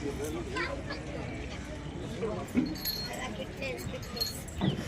I like it, please, please.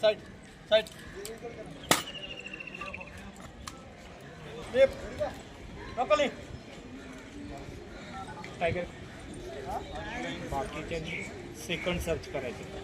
Side side. Broccoli tiger बाकीच्या second search करायचे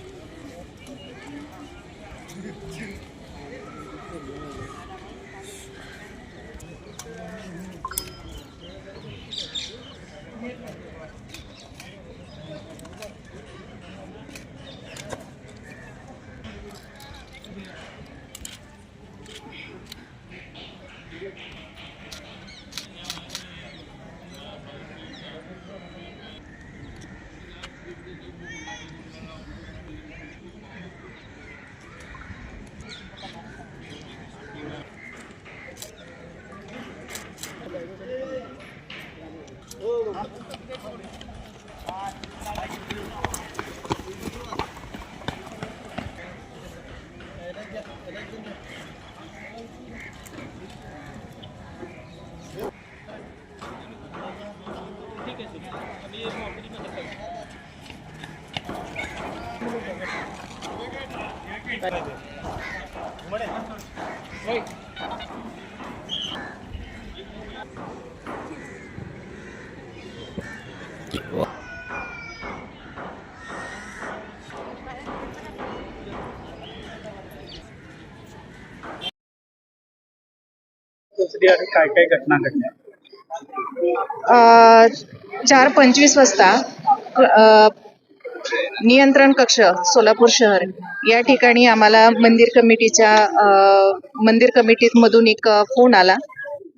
Wait. काय काय घटना घडल्या? अ, चार पंचवीस वाजता अ, नियंत्रण कक्ष सोलापूर शहर या ठिकाणी आम्हाला मंदिर कमिटीच्या अ, मंदिर कमिटीमधून एक फोन आला.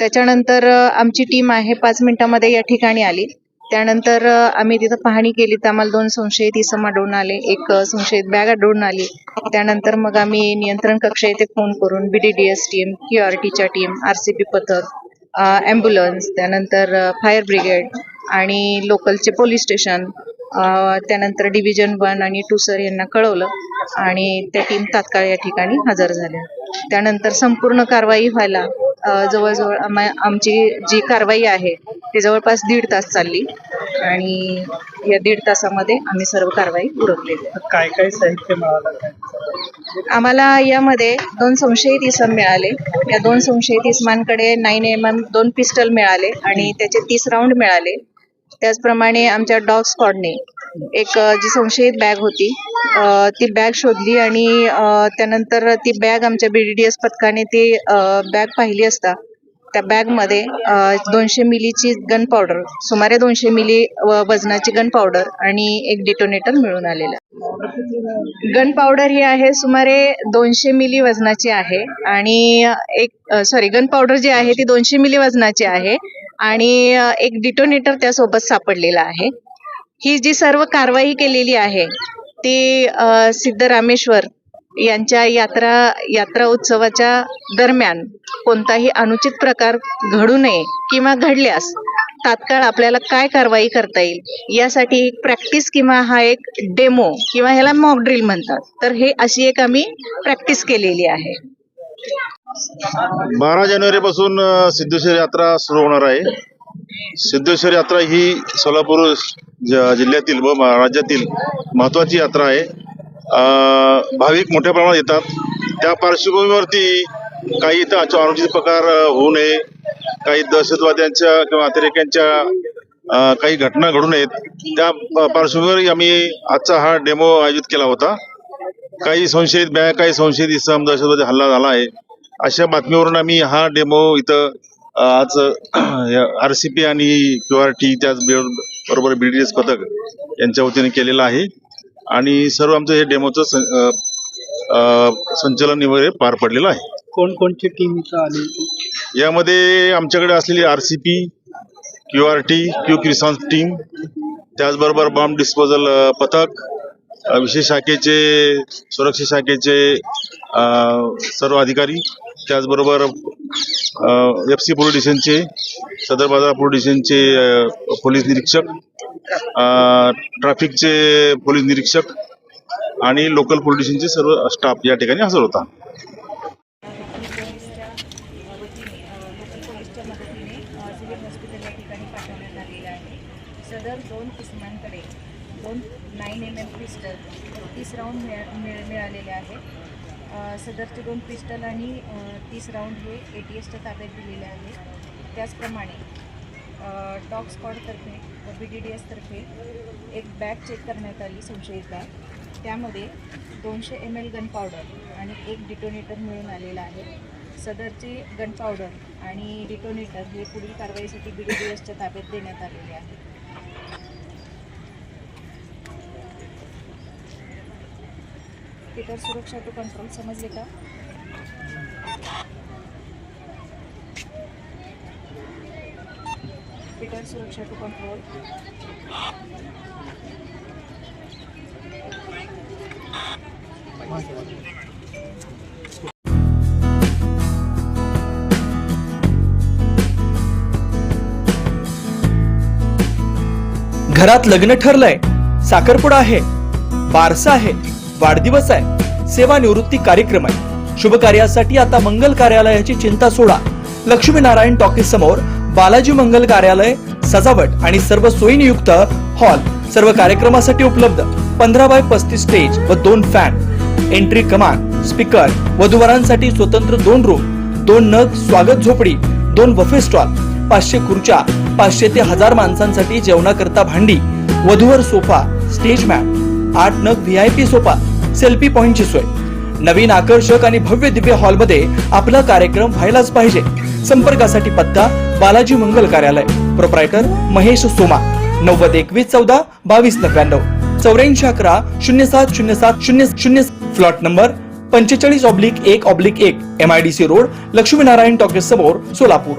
त्याच्यानंतर आमची टीम आहे पाच मिनिटामध्ये या ठिकाणी आली. त्यानंतर आम्ही तिथं पाहणी केली तर आम्हाला दोन संशयित इसम आढळून आले एक संशयित बॅग आढळून आली. त्यानंतर मग आम्ही नियंत्रण कक्ष येथे फोन करून बीडीडीएस टीम क्युआरटीच्या टीम आरसीबी पथक अँब्युलन्स त्यानंतर फायर ब्रिगेड आणि लोकलचे पोलीस स्टेशन त्यानंतर डिव्हिजन वन आणि टू सर यांना कळवलं आणि त्या टीम तात्काळ या ठिकाणी हजर झाल्या. त्यानंतर संपूर्ण कारवाई व्हायला जवळजवळ आमची जी कारवाई आहे ती जवळपास दीड तास चालली. आणि या दीड तासामध्ये आम्ही सर्व कारवाई उरकलेली आहे. काय काय साहित्य मिळालं? आम्हाला यामध्ये दोन संशयित इसम मिळाले. या दोन संशयित इसमांकडे नाईन एम एम दोन पिस्टल मिळाले आणि त्याचे तीस राऊंड मिळाले. त्याचप्रमाणे आमच्या डॉग स्क्वॉडने एक जी संशयित बॅग होती ती बॅग शोधली आणि त्यानंतर ती बॅग आमच्या बीडीडीएस पथकाने ती बॅग पाहिली असता. त्या बॅगमध्ये दोनशे मिलीची गन पावडर सुमारे दोनशे मिली वजनाची गन पावडर आणि एक डिटोनेटर मिळून आलेला. गन पावडर ही आहे सुमारे दोनशे मिली वजनाची आहे आणि एक सॉरी गन पावडर जी आहे ती दोनशे मिली वजनाची आहे आणि एक डिटोनेटर त्यासोबत सापडलेला आहे. ही जी सर्व कारवाई केलेली आहे ती सिद्धरामेश्वर यांच्या यात्रा यात्रा उत्सवाच्या दरम्यान कोणताही अनुचित प्रकार घडू नये किंवा घडल्यास तात्काळ आपल्याला काय कारवाई करता येईल यासाठी एक प्रॅक्टिस किंवा हा एक डेमो किंवा ह्याला मॉक ड्रिल म्हणतात. तर हे अशी एक आम्ही प्रॅक्टिस केलेली आहे. बारा जानेवारी पासून सिद्धेश्वर यात्रा सुरू होणार आहे. सिद्धेश्वर यात्रा ही सोलापूर जिल्ह्यातील व राज्यातील महत्वाची यात्रा आहे. भाविक मोठ्या प्रमाणात येतात. त्या पार्श्वभूमीवरती काही इथं अनुचित प्रकार होऊ नये. काही दहशतवाद्यांच्या किंवा अतिरेक्यांच्या काही घटना घडू नयेत. त्या पार्श्वभूमीवर आम्ही आजचा हा डेमो आयोजित केला होता. काही संशयित बॅग काही संशयित इसम दहशतवादी हल्ला झाला आहे. अशा बातमीवरून आम्ही हा डेमो इथं आज आर सी पी आणि क्यू आर टी त्याच बरोबर बी डी एस पथक यांच्या वतीने केलेलं आहे. आणि सर्व आमचं हे डेमोचं संचलन वगैरे पार पडलेलं आहे. कोणकोणची टीम यामध्ये आमच्याकडे असलेली R C P Q R T Q response team त्याचबरोबर बॉम्ब डिस्पोजल पथक विशेष शाखेचे सुरक्षा शाखेचे सर्व अधिकारी त्याचबरोबर एफ सी पोलीस स्टेशनचे सदर बाजार पोलीस स्टेशनचे पोलीस निरीक्षक ट्रॅफिकचे पोलीस निरीक्षक आणि लोकल पोलीस स्टेशनचे सर्व स्टाफ या ठिकाणी हजर होता. सदर दोन किस्मांकडे दोन नाईन एम एम पिस्टल तीस राऊंड मिळा मिळ मिळालेले आहेत. सदरचे दोन पिस्टल आणि तीस राऊंड हे ए टी एसच्या ताब्यात दिलेले आहेत त्याचप्रमाणे टॉक स्कॉडतर्फे व बी डी डी एसतर्फे एक बॅग चेक करण्यात आली संशयित बॅग. त्यामध्ये दोनशे एम एल गन पावडर आणि एक डिटोनेटर मिळून आलेला आहे. सदरचे गन पावडर आणि डिटोनेटर हे पुढील कारवाईसाठी बी डी डी एसच्या ताब्यात देण्यात आलेले आहे. हॉस्पिटल सुरक्षा टू कंट्रोल समजले का? हॉस्पिटल सुरक्षा टू कंट्रोल घरात लग्न ठरलंय. साखरपुडा आहे. बारसा आहे. वाढदिवस आहे. सेवानिवृत्ती कार्यक्रम आहे. शुभ कार्यासाठी आता मंगल कार्यालयाची चिंता सोडा. लक्ष्मीनारायण टॉकीज समोर बालाजी मंगल कार्यालय सजावट आणि सर्व सोयीनियुक्त हॉल सर्व कार्यक्रमासाठी उपलब्ध. पंधरा बाय पस्तीस स्टेज व दोन फॅन. एंट्री कमान स्पीकर वधूवरांसाठी स्वतंत्र दोन रूम दोन नग स्वागत झोपडी दोन बफे स्टॉल पाचशे खुर्च्या पाचशे ते हजार माणसांसाठी जेवणाकरता भांडी वधूवर सोफा स्टेज मॅट. आठ नग V I P sofa selfie पॉइंटची सोय. नवीन आकर्षक आणि भव्य दिव्य हॉलमध्ये आपला कार्यक्रम व्हायलाच पाहिजे. संपर्कासाठी पत्ता बालाजी मंगल कार्यालय. प्रोप्रायटर महेश सोमा. नव्वद एकवीस चौदा बावीस नव्याण्णव. चौऱ्याऐंशी अकरा शून्य सात शून्य सात शून्य शून्य फ्लॉट नंबर पंचेचाळीस ऑब्लिक एक ऑब्लिक एक M I D C road Laxminarayan talkies समोर सोलापूर.